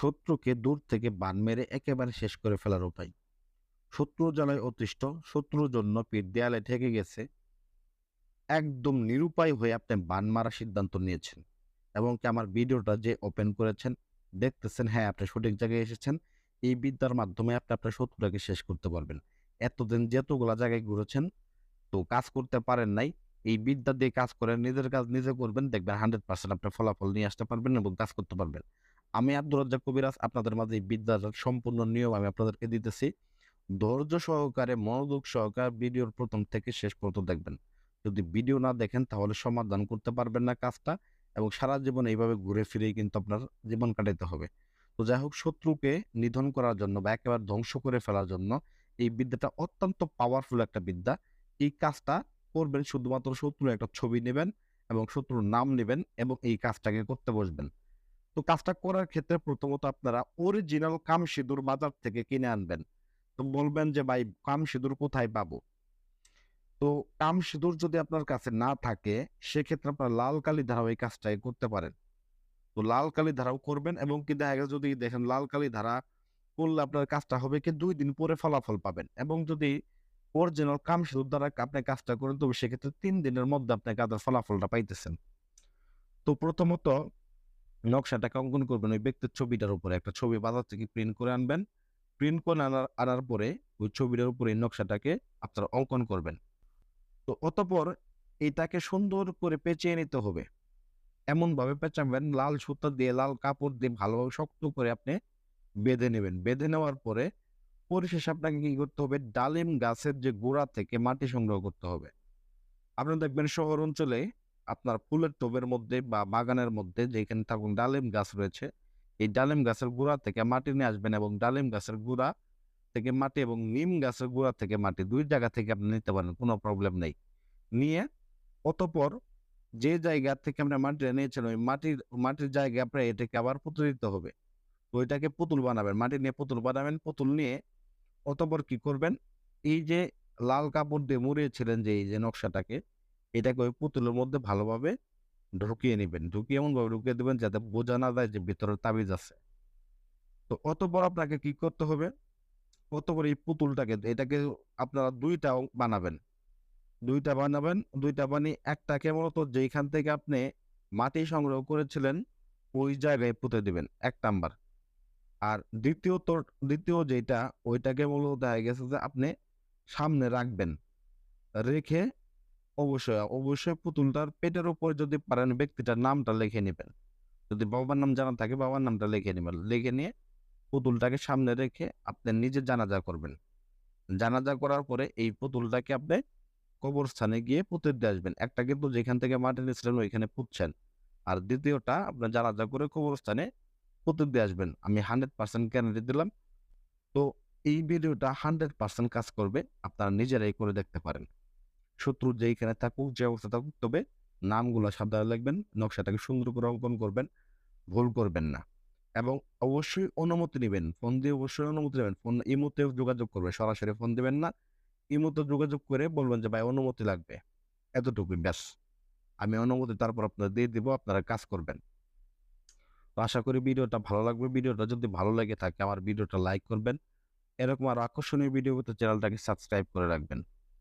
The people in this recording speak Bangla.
শত্রুকে দূর থেকে বান মেরে একেবারে শেষ করে ফেলার উপায়। শত্রু জ্বালায় অতিষ্ঠ, শত্রুর জন্য পিঠ দেয়ালে ঠেকে গেছে। একদম নিরুপায় হয়ে আপনি বান মারার সিদ্ধান্ত নিয়েছেন এবং কি আমার ভিডিওটা যে ওপেন করেছেন, দেখতেছেন হ্যাঁ আপনি সঠিক জায়গায় এসেছেন। এই বিদ্যার মাধ্যমে আপনি আপনার শত্রুটাকে শেষ করতে পারবেন। এতদিন যেতগুলা জায়গায় ঘুরেছেন তো কাজ করতে পারেন নাই। এই বিদ্যা দিয়ে কাজ করেন নিজের কাজ নিজে করবেন, দেখবেন হান্ড্রেড পার্সেন্ট আপনার ফলাফল নিয়ে আসতে পারবেন এবং কাজ করতে পারবেন। আমি আব্দুর রাজ্জাক কবিরাজ, আপনাদের মাঝে এই বিদ্যার সম্পূর্ণ নিয়ম আমি আপনাদেরকে দিতেছি। ধৈর্য সহকারে, মনোযোগ সহকারে ভিডিওর প্রথম থেকে শেষ পর্যন্ত দেখবেন। যদি ভিডিও না দেখেন, তাহলে সমাধান করতে পারবেন না কাজটা এবং সারা জীবন এইভাবে ঘুরে ফিরেই কিন্তু আপনার জীবন কাটাইতে হবে। তো যাই হোক, শত্রুকে নিধন করার জন্য বা একেবারে ধ্বংস করে ফেলার জন্য এই বিদ্যাটা অত্যন্ত পাওয়ারফুল একটা বিদ্যা। এই কাজটা করবেন শুধুমাত্র শত্রুর একটা ছবি নেবেন এবং শত্রুর নাম নেবেন এবং এই কাজটাকে করতে বসবেন। তো কাজটা করার ক্ষেত্রে প্রথমত আপনারা অরিজিনাল কাম সিঁদুর বাজার থেকে কিনে আনবেন। তো বলবেন যে, ভাই কাম সিঁদুর কোথায় পাবো? তো কাম সিঁদুর যদি আপনার কাছে না থাকে, সেক্ষেত্রে আপনার লাল কালি ধারাও এই কাজটাই করতে পারেন। তো লাল কালি ধারাও করবেন এবং কি দেখা গেছে যদি দেখেন লাল কালি ধারা করলে আপনার কাজটা হবে কি দুই দিন পরে ফলাফল পাবেন এবং যদি অরিজিনাল কাম সিঁদুর দ্বারা আপনি কাজটা করেন, তবে সেক্ষেত্রে তিন দিনের মধ্যে আপনি কাজের ফলাফলটা পাইতেছেন। তো প্রথমত নকশাটাকে অঙ্কন করবেন ওই ব্যক্তির ছবিটার উপরে। একটা ছবি বাজার থেকে প্রিন্ট করে আনবেন। প্রিন্ট করে আনার আনার পরে ওই ছবিটার উপরে নকশাটাকে আপনারা অঙ্কন করবেন। তো অতপর এটাকে সুন্দর করে পেঁচিয়ে নিতে হবে। এমনভাবে পেঁচাবেন, লাল সুতা দিয়ে, লাল কাপড় দিয়ে ভালোভাবে শক্ত করে আপনি বেঁধে নেবেন। বেঁধে নেওয়ার পরে পরিশেষে আপনাকে কি করতে হবে? ডালিম গাছের যে গোড়া থেকে মাটি সংগ্রহ করতে হবে। আপনারা দেখবেন শহর অঞ্চলে আপনার ফুলের টবের মধ্যে বা বাগানের মধ্যে যেখানে থাকুন ডালিম গাছ রয়েছে, এই ডালিম গাছের গোড়া থেকে মাটি নিয়ে আসবেন এবং ডালিম গাছের গোড়া থেকে মাটি এবং নিম গাছের গোড়া থেকে মাটি দুই জায়গা থেকে আপনি নিতে পারেন, কোনো প্রবলেম নেই। নিয়ে অতপর যে জায়গা থেকে আমরা মাটিটা নিয়েছেন, ওই মাটির মাটির জায়গায় আপনার এটাকে আবার পুতুল দিতে হবে। তো ওইটাকে পুতুল বানাবেন, মাটি নিয়ে পুতুল বানাবেন, পুতুল নিয়ে অতপর কি করবেন, এই যে লাল কাপড় দিয়ে মুড়িয়েছিলেন যে এই যে নকশাটাকে এটাকে ওই পুতুলের মধ্যে ভালোভাবে ঢুকিয়ে নেবেন। ঢুকিয়ে এমনভাবে ঢুকিয়ে দেবেন যাতে বোঝা না যায় যে ভিতরে তাবিজ আছে। তো অতপর আপনাকে কি করতে হবে? অতপর এই পুতুলটাকে, এটাকে আপনারা দুইটা বানাবেন। দুইটা বানাবেন, দুইটা বানিয়ে একটাকে মূলত যেখান থেকে আপনি মাটি সংগ্রহ করেছিলেন, ওই জায়গায় পুঁতে দিবেন, এক নাম্বার। আর দ্বিতীয়ত দ্বিতীয় যেটা ওইটাকে মূলত দেখা গেছে যে আপনি সামনে রাখবেন। রেখে অবশ্যই অবশ্যই পুতুলটার পেটের উপরে যদি পারেন ব্যক্তিটার নামটা লিখে নেবেন। যদি বাবার নাম জানা থাকে বাবার নামটা লিখে নেবেন। লিখে নিয়ে পুতুলটাকে সামনে রেখে আপনি নিজে জানাজা করবেন। জানাজা করার পরে এই পুতুলটাকে আপনি কবরস্থানে গিয়ে পুঁতে দিয়ে আসবেন। একটা কিন্তু যেখান থেকে মাটি নিয়েছিলেন ওইখানে পুঁতছেন। আর দ্বিতীয়টা আপনার জানাজা করে কবরস্থানে পুঁতে দিয়ে আসবেন। আমি হান্ড্রেড পার্সেন্ট গ্যারান্টি দিলাম। তো এই ভিডিওটা হান্ড্রেড পার্সেন্ট কাজ করবে। আপনারা নিজেরাই করে দেখতে পারেন। শত্রু যেইখানে থাকুক, যে অবস্থা থাকুক, তবে নামগুলো সাবধানে লিখবেন নকশাটাকে সুন্দর করে অঙ্কন করবেন, ভুল করবেন না। এবং অবশ্যই অনুমতি নেবেন, ফোন দিয়ে অবশ্যই অনুমতি নেবেন, ফোন ইমোতে যোগাযোগ করবে সরাসরি ফোন দিবেন না ইমোতে যোগাযোগ করে বলবেন যে, ভাই, অনুমতি লাগবে। এতটুকুই, ব্যাস। আমি অনুমতি তারপর আপনারা দিয়ে দিব, আপনারা কাজ করবেন। তো আশা করি ভিডিওটা ভালো লাগবে। ভিডিওটা যদি ভালো লেগে থাকে, আমার ভিডিওটা লাইক করবেন। এরকম আর আকর্ষণীয় ভিডিও চ্যানেলটাকে সাবস্ক্রাইব করে রাখবেন।